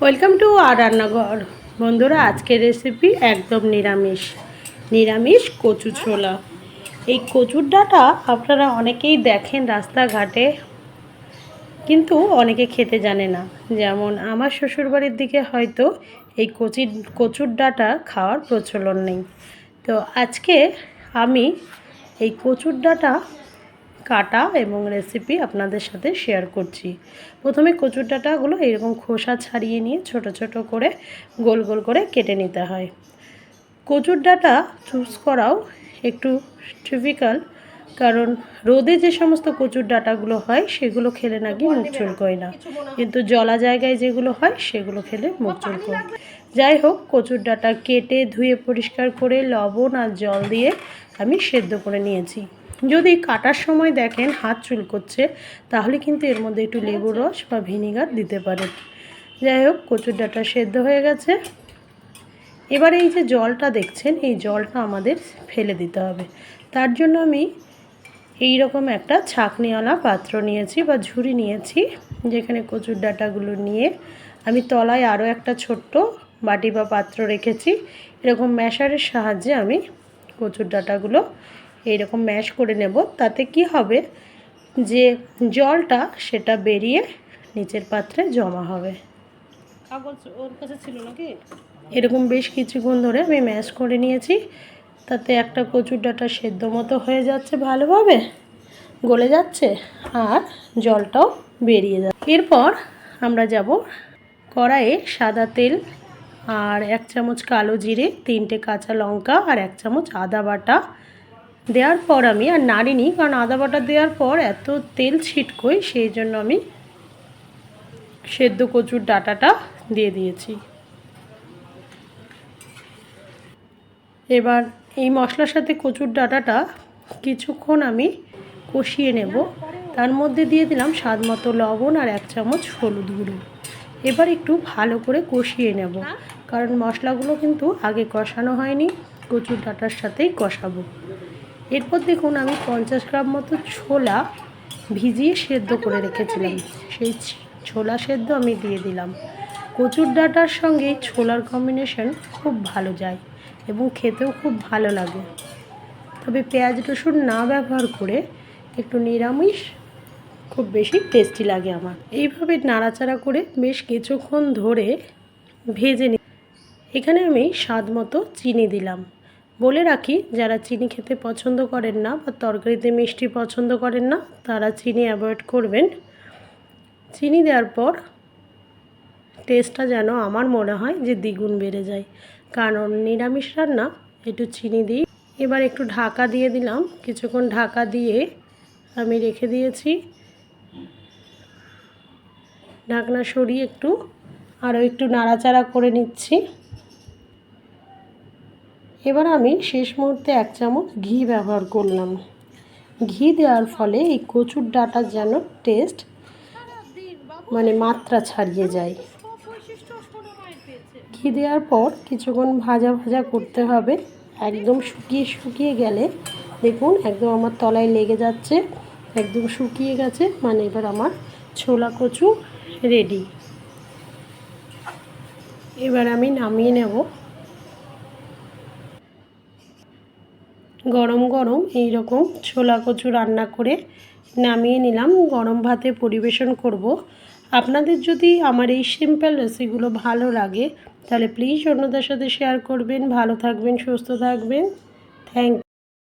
Welcome to আর রান্নাঘর। বন্ধুরা, আজকের রেসিপি একদম নিরামিষ। নিরামিষ কচু ছোলা। এই কচুর ডাটা আপনারা অনেকেই দেখেন রাস্তাঘাটে, কিন্তু অনেকে খেতে জানে না। যেমন আমার শ্বশুরবাড়ির দিকে হয়তো এই কচি, কচুর ডাটা খাওয়ার প্রচলন নেই। তো আজকে আমি এই কচুর ডাটা কাটা এবং রেসিপি আপনাদের সাথে শেয়ার করছি। প্রথমে কচুর ডাঁটাগুলো এরকম খোসা ছাড়িয়ে নিয়ে ছোট ছোট করে গোল গোল করে কেটে নিতে হয়। কচুর ডাঁটা চুজ করাও একটু ডিফিকাল্ট কারণ রোদে যে সমস্ত কচুর ডাঁটাগুলো হয় সেগুলো খেলে নাকি মুখ চুলকোয় না। কিন্তু জলা জায়গায় যেগুলো হয় সেগুলো খেলে মুখ চুলকোয়। যাই হোক কচুর ডাঁটা কেটে ধুয়ে পরিষ্কার করে লবণ আর জল দিয়ে আমি সেদ্ধ করে নিয়েছি। যদি কাটার সময় দেখেন হাত চুলকোচ্ছে তাহলে কিন্তু এর মধ্যে একটু লেবুর রস বা ভিনিগার দিতে পারেন। যাই হোক কচুর ডাঁটা সেদ্ধ হয়ে গেছে। এবার এই যে জলটা দেখছেন এই জলটা আমাদের ফেলে দিতে হবে। তার জন্য আমি এই রকম একটা ছাঁকনিওয়ালা পাত্র নিয়েছি বা ঝুড়ি নিয়েছি যেখানে কচুর ডাঁটাগুলো নিয়ে আমি তলায় আরও একটা ছোট্ট বাটি বা পাত্র রেখেছি। এরকম ম্যাশারের সাহায্যে আমি কচুর ডাঁটাগুলো এইরকম ম্যাশ করে নেব। তাতে কি হবে? যে জলটা সেটা বেরিয়ে নিচের পাত্রে জমা হবে। কাগজ ওর কাছে ছিল নাকি? এরকম বেশ কিছুক্ষণ ধরে আমি ম্যাশ করে নিয়েছি। তাতে একটা কচুর ডাঁটা সেদ্ধ মতো হয়ে যাচ্ছে ভালোভাবে। গলে যাচ্ছে আর জলটাও বেরিয়ে যাচ্ছে। এরপর আমরা যাব কড়াইয়ে সাদা তেল আর এক চামচ কালো জিরে তিনটে কাঁচা লঙ্কা আর এক চামচ আদা বাটা দেওয়ার পর আমি আর নাড়িনি কারণ আদা বাটা দেওয়ার পর এত তেল ছিটকোই সেই জন্য আমি সেদ্ধ কচুর ডাটাটা দিয়ে দিয়েছি। এবার এই মশলার সাথে কচুর ডাটাটা কিছুক্ষণ আমি কষিয়ে নেব। তার মধ্যে দিয়ে দিলাম স্বাদ মতো লবণ আর এক চামচ হলুদ গুঁড়ো। এবার একটু ভালো করে কষিয়ে নেব, কারণ মশলাগুলো কিন্তু আগে কষানো হয়নি, কচুর ডাটার সাথেই কষাবো। এরপর দেখুন আমি পঞ্চাশ গ্রাম মতো ছোলা ভিজিয়ে সেদ্ধ করে রেখেছিলাম। সেই ছোলা সেদ্ধ আমি দিয়ে দিলাম। কচুর ডাঁটার সঙ্গে ছোলার কম্বিনেশন খুব ভালো যায় এবং খেতেও খুব ভালো লাগে। তবে পেঁয়াজ রসুন না ব্যবহার করে একটু নিরামিষ, খুব বেশি টেস্টি লাগে আমার। এইভাবে নাড়াচাড়া করে বেশ কিছুক্ষণ ধরে ভেজে নি এখানে আমি স্বাদ মতো চিনি দিলাম। বলে রাখি, যারা চিনি খেতে পছন্দ করেন না বা তরকারিতে মিষ্টি পছন্দ করেন না, তারা চিনি অ্যাভয়েড করবেন। চিনি দেওয়ার পর টেস্টটা যেন আমার মনে হয় যে দ্বিগুণ বেড়ে যায়। কারণ নিরামিষ রান্না, একটু চিনি দিই। এবার একটু ঢাকা দিয়ে দিলাম। কিছুক্ষণ ঢাকা দিয়ে আমি রেখে দিয়েছি। ঢাকনা সরিয়ে একটু, আরও একটু নাড়াচাড়া করে নিচ্ছি। এবার আমি শেষ মুহূর্তে এক চামচ ঘি ব্যবহার করলাম। ঘি দেওয়ার ফলে এই কচুর ডাটার যেন টেস্ট মানে মাত্রা ছাড়িয়ে যায়। ঘি দেওয়ার পর কিছুক্ষণ ভাজা ভাজা করতে হবে। একদম শুকিয়ে শুকিয়ে গেলে দেখুন একদম আমার তলায় লেগে যাচ্ছে, একদম শুকিয়ে গেছে মানে এবার আমার ছোলা কচু রেডি এবার আমি নামিয়ে নেব। গরম গরম এই রকম ছোলা কচু রান্না করে নামিয়ে নিলাম। গরম ভাতে পরিবেশন করব। আপনাদের যদি আমার এই সিম্পল রেসিপিগুলো ভালো লাগে, তাহলে প্লিজ অন্যদের সাথে শেয়ার করবেন। ভালো থাকবেন, সুস্থ থাকবেন। থ্যাংক